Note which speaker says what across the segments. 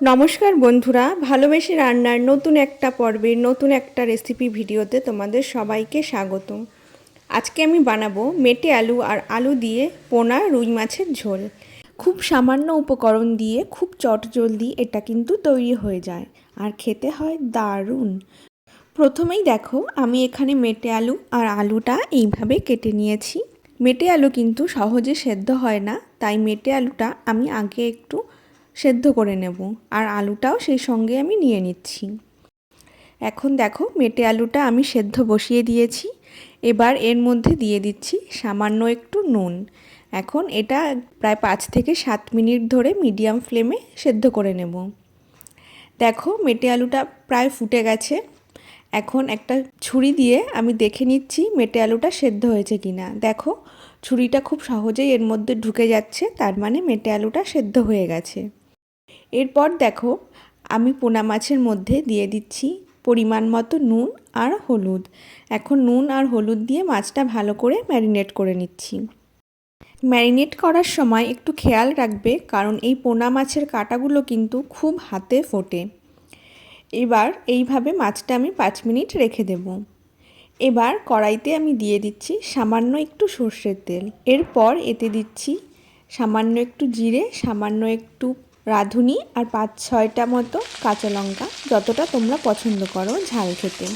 Speaker 1: নমস্কার বন্ধুরা, ভালোবেসে রান্নার নতুন একটা পর্বের নতুন একটা রেসিপি ভিডিওতে তোমাদের সবাইকে স্বাগত আজকে আমি বানাবো মেটে আলু আর আলু দিয়ে পোনা রুই মাছের ঝোল। খুব সামান্য উপকরণ দিয়ে, খুব চটজলদি এটা কিন্তু তৈরি হয়ে যায় আর খেতে হয় দারুণ। প্রথমেই দেখো, আমি এখানে মেটে আলু আর আলুটা এইভাবে কেটে নিয়েছি। মেটে আলু কিন্তু সহজে সেদ্ধ হয় না, তাই মেটে আলুটা আমি আগে একটু সেদ্ধ করে নেব। আর আলুটাও সেই সঙ্গে আমি নিয়ে নিচ্ছি। এখন দেখো মেটে আলুটা আমি সেদ্ধ বসিয়ে দিয়েছি। এবার এর মধ্যে দিয়ে দিচ্ছি সামান্য একটু নুন। এখন এটা প্রায় পাঁচ থেকে সাত মিনিট ধরে মিডিয়াম ফ্লেমে সেদ্ধ করে নেব। দেখো মেটে আলুটা প্রায় ফুটে গেছে। এখন একটা ছুরি দিয়ে আমি দেখে নিচ্ছি মেটে আলুটা সেদ্ধ হয়েছে কি না দেখো ছুরিটা খুব সহজেই এর মধ্যে ঢুকে যাচ্ছে, তার মানে মেটে আলুটা সেদ্ধ হয়ে গেছে। এরপর দেখো, আমি পোনা মাছের মধ্যে দিয়ে দিচ্ছি পরিমাণ মতো নুন আর হলুদ। এখন নুন আর হলুদ দিয়ে মাছটা ভালো করে ম্যারিনেট করে নিচ্ছি। ম্যারিনেট করার সময় একটু খেয়াল রাখবে, কারণ এই পোনা মাছের কাটাগুলো কিন্তু খুব হাতে ফোটে। এবার এইভাবে মাছটা আমি পাঁচ মিনিট রেখে দেব। এবার কড়াইতে আমি দিয়ে দিচ্ছি সামান্য একটু সর্ষের তেল। এরপর এতে দিচ্ছি সামান্য একটু জিরে, সামান্য একটু রাঁধুনি আর পাঁচ ছয়টা মতো কাঁচা লঙ্কা যতটা তোমরা পছন্দ করো ঝাল খেতে।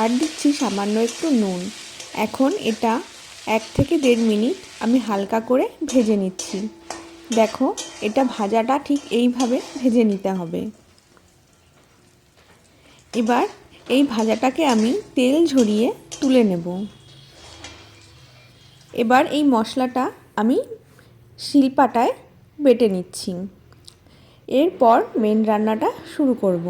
Speaker 1: আর দিচ্ছি সামান্য একটু নুন। এখন এটা এক থেকে দেড় মিনিট আমি হালকা করে ভেজে নিচ্ছি। দেখো, এটা ভাজাটা ঠিক এইভাবে ভেজে নিতে হবে। এবার এই ভাজাটাকে আমি তেল ঝরিয়ে তুলে নেব। এবার এই মশলাটা আমি শিলপাটায় বেটে নিচ্ছি। এরপর মেন রান্নাটা শুরু করব।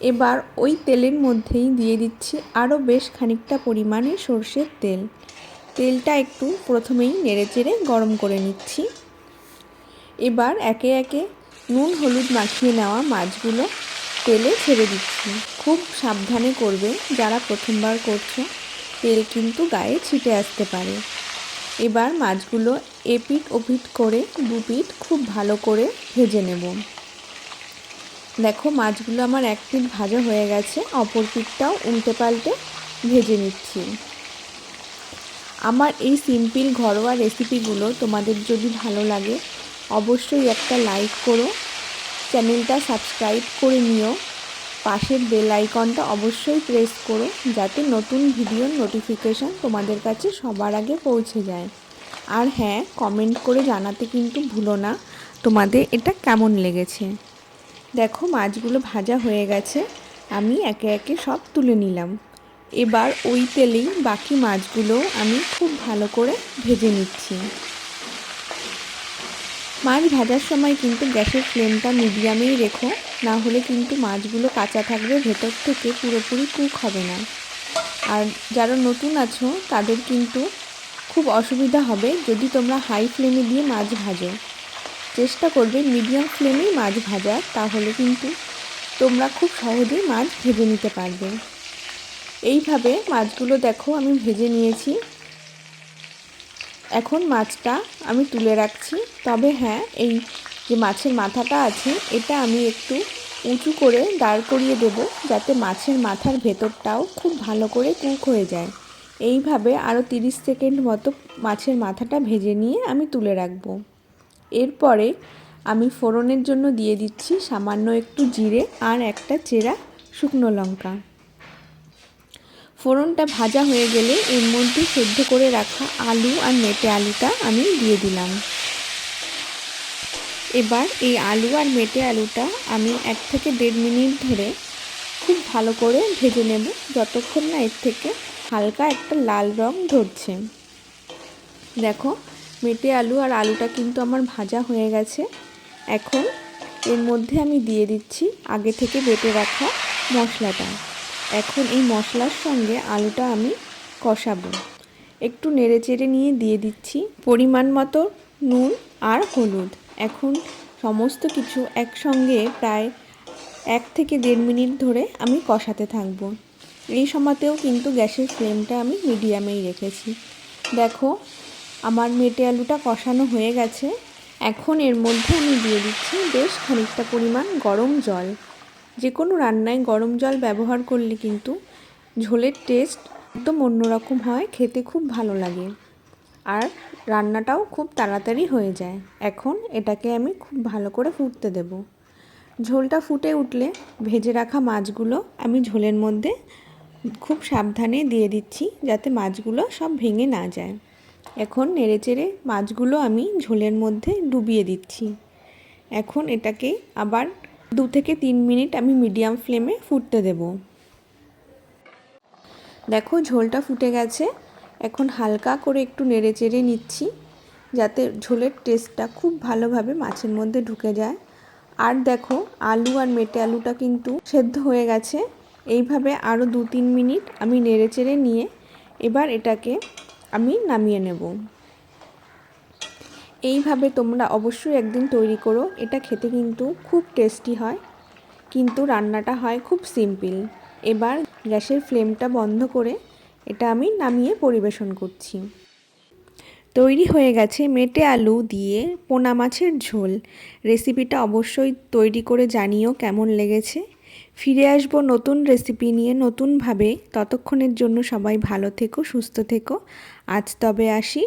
Speaker 1: এবার ওই তেলের মধ্যেই দিয়ে দিচ্ছি আরও বেশ খানিকটা পরিমাণে সর্ষের তেল। তেলটা একটু প্রথমেই নেড়েচেড়ে গরম করে নিচ্ছি। এবার একে একে নুন, হলুদ মাখিয়ে নেওয়া মাছগুলো তেলে ছেড়ে দিচ্ছি। খুব সাবধানে করবে যারা প্রথমবার করছ, তেল কিন্তু গায়ে ছিটে আসতে পারে। এবার মাছগুলো এপিট ওপিট করে দুপিট খুব ভালো করে ভেজে নেব। দেখো মাছগুলো আমার এক পিট ভাজা হয়ে গেছে, অপর পিঠটাও উল্টে পাল্টে ভেজে নিচ্ছি। আমার এই সিম্পল ঘরোয়া রেসিপিগুলো তোমাদের যদি ভালো লাগে, অবশ্যই একটা লাইক করো, চ্যানেলটা সাবস্ক্রাইব করে নিও। পাশের বেল আইকনটা অবশ্যই প্রেস করো যাতে নতুন ভিডিওর নোটিফিকেশান তোমাদের কাছে সবার আগে পৌঁছে যায়। আর হ্যাঁ কমেন্ট করে জানাতে কিন্তু ভুলো না তোমাদের এটা কেমন লেগেছে। দেখো, মাছগুলো ভাজা হয়ে গেছে, আমি একে একে সব তুলে নিলাম। এবার ওই তেলেই বাকি মাছগুলো আমি খুব ভালো করে ভেজে নিচ্ছি। মাছ ভাজার সময় কিন্তু গ্যাসের ফ্লেমটা মিডিয়ামেই রেখো, না হলে কিন্তু মাছগুলো কাঁচা থাকবে, ভেতর থেকে পুরোপুরি কুক হবে না। আর যারা নতুন আছো, তাদের কিন্তু খুব অসুবিধা হবে যদি তোমরা হাই ফ্লেমে দিয়ে মাছ ভাজো। চেষ্টা করবে মিডিয়াম ফ্লেমেই মাছ ভাজা তাহলে কিন্তু তোমরা খুব সহজেই মাছ ভেজে নিতে পারবে। এইভাবে মাছগুলো দেখো, আমি ভেজে নিয়েছি। এখন মাছটা আমি তুলে রাখছি। তবে হ্যাঁ এই যে মাছের মাথাটা আছে, এটা আমি একটু উঁচু করে দাঁড় করিয়ে দেব যাতে মাছের মাথার ভেতরটাও খুব ভালো করে কুক হয়ে যায়। এইভাবে আরও তিরিশ সেকেন্ড মতো মাছের মাথাটা ভেজে নিয়ে আমি তুলে রাখব। এরপরে আমি ফোড়নের জন্য দিয়ে দিচ্ছি সামান্য একটু জিরে আর একটা চেরা শুকনো লঙ্কা। ফোড়নটা ভাজা হয়ে গেলে এর মধ্যে সেদ্ধ করে রাখা আলু আর মেটে আলুটা আমি দিয়ে দিলাম। এবার এই আলু আর মেটে আলুটা আমি এক থেকে দেড় মিনিট ধরে খুব ভালো করে ভেজে নেব যতক্ষণ না এর থেকে হালকা একটা লাল রং ধরছে। দেখো, মেটে আলু আর আলুটা কিন্তু আমার ভাজা হয়ে গেছে। এখন এর মধ্যে আমি দিয়ে দিচ্ছি আগে থেকে বেটে রাখা মশলাটা। এখন এই মশলার সঙ্গে আলুটা আমি কষাবো। একটু নেড়ে চেড়ে নিয়ে দিয়ে দিচ্ছি পরিমাণ মতো নুন আর হলুদ। এখন সমস্ত কিছু একসঙ্গে প্রায় এক থেকে দেড় মিনিট ধরে আমি কষাতে থাকব। এই সময়তেও কিন্তু গ্যাসের ফ্লেমটা আমি মিডিয়ামেই রেখেছি। দেখো, আমার মেটে আলুটা কষানো হয়ে গেছে। এখন এর মধ্যে আমি দিয়ে দিচ্ছি বেশ খানিকটা পরিমাণ গরম জল। যে কোনো রান্নায় গরম জল ব্যবহার করলে কিন্তু ঝোলের টেস্ট একদম অন্যরকম হয়, খেতে খুব ভালো লাগে। আর রান্নাটাও খুব তাড়াতাড়ি হয়ে যায়। এখন এটাকে আমি খুব ভালো করে ফুটতে দেব। ঝোলটা ফুটে উঠলে ভেজে রাখা মাছগুলো আমি ঝোলের মধ্যে খুব সাবধানে দিয়ে দিচ্ছি যাতে মাছগুলো সব ভেঙে না যায়। এখন নেড়েচেড়ে মাছগুলো আমি ঝোলের মধ্যে ডুবিয়ে দিচ্ছি। এখন এটাকে আবার দু থেকে তিন মিনিট আমি মিডিয়াম ফ্লেমে ফুটতে দেব। দেখো, ঝোলটা ফুটে গেছে। এখন হালকা করে একটু নেড়ে চেড়ে নিচ্ছি যাতে ঝোলের টেস্টটা খুব ভালোভাবে মাছের মধ্যে ঢুকে যায়। আর দেখো, আলু আর মেটে আলুটা কিন্তু সেদ্ধ হয়ে গেছে। এইভাবে আরও দু তিন মিনিট আমি নেড়ে চেড়ে নিয়ে এবার এটাকে আমি নামিয়ে নেব। এইভাবে তোমরা অবশ্যই একদিন তৈরি করো। এটা খেতে কিন্তু খুব টেস্টি হয়। কিন্তু রান্নাটা হয় খুব সিম্পল এবার গ্যাসের ফ্লেমটা বন্ধ করে এটা আমি নামিয়ে পরিবেশন করছি। তৈরি হয়ে গেছে মেটে আলু দিয়ে পোনা মাছের ঝোল। রেসিপিটা অবশ্যই তৈরি করে জানিও কেমন লেগেছে। ফিরে আসব নতুন রেসিপি নিয়ে নতুনভাবে। ততক্ষণের জন্য সবাই ভালো থেকো, সুস্থ থেকো। আজ তবে আসি।